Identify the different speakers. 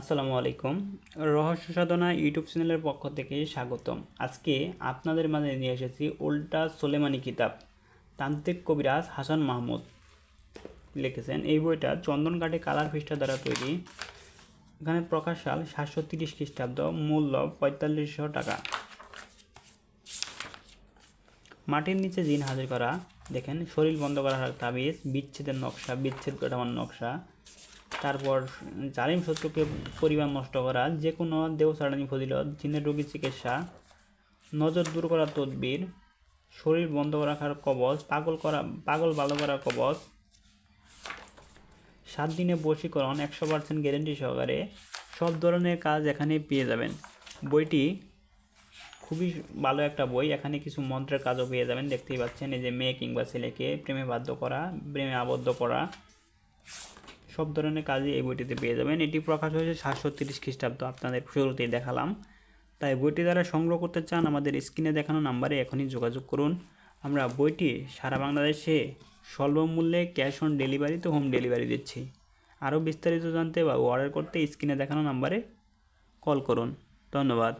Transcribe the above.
Speaker 1: আসসালামু আলাইকুম। রহস্য সাধনা ইউটিউব চ্যানেলের পক্ষ থেকে স্বাগতম। আজকে আপনাদের মাঝে নিয়ে এসেছি উল্টা সোলেমানি কিতাব, তান্ত্রিক কবিরাজ হাসান মাহমুদ লিখেছেন। এই বইটা চন্দন কাঠে কালার পৃষ্ঠা দ্বারা তৈরি। এখানে প্রকাশ সাল সাতশো তিরিশ খ্রিস্টাব্দ মূল্য পঁয়তাল্লিশশো টাকা। মাটির নিচে জিন হাজির করা, দেখেন, শরীর বন্ধ করার তাবিজ, বিচ্ছেদের নকশা, বিচ্ছেদ কাটানোর নকশা। তারপর জালিম শত্রুকে পরিবার নষ্ট করা যে কোনো দেহ সারানি ফজিলত, জিনের রোগী চিকিৎসা, নজর দূর করা তদবির, শরীর বন্ধ রাখার কবচ, পাগল করা, পাগল ভালো করার কবচ, সাত দিনে বশীকরণ, একশো পার্সেন্ট গ্যারেন্টি সহকারে সব ধরনের কাজ এখানে পেয়ে যাবেন। বইটি খুবই ভালো একটা বই, এখানে কিছু মন্ত্রের কাজও পেয়ে যাবেন, দেখতেই পাচ্ছেন, এই যে মেয়ে কিংবা ছেলেকে প্রেমে বাধ্য করা, প্রেমে আবদ্ধ করা। সব ধরনের কাজই এই বইটিতে পেয়ে যাবেন। এটি প্রকাশ হয়েছে সাতশো তিরিশ খ্রিস্টাব্দ, আপনাদের শুরুতেই দেখালাম। তাই বইটি যারা সংগ্রহ করতে চান, আমাদের স্ক্রিনে দেখানো নাম্বারে এখনই যোগাযোগ করুন। আমরা বইটি সারা বাংলাদেশে স্বল্প মূল্যে ক্যাশ অন ডেলিভারি তো হোম ডেলিভারি দিচ্ছি। আরও বিস্তারিত জানতে বা অর্ডার করতে স্ক্রিনে দেখানো নাম্বারে কল করুন। ধন্যবাদ।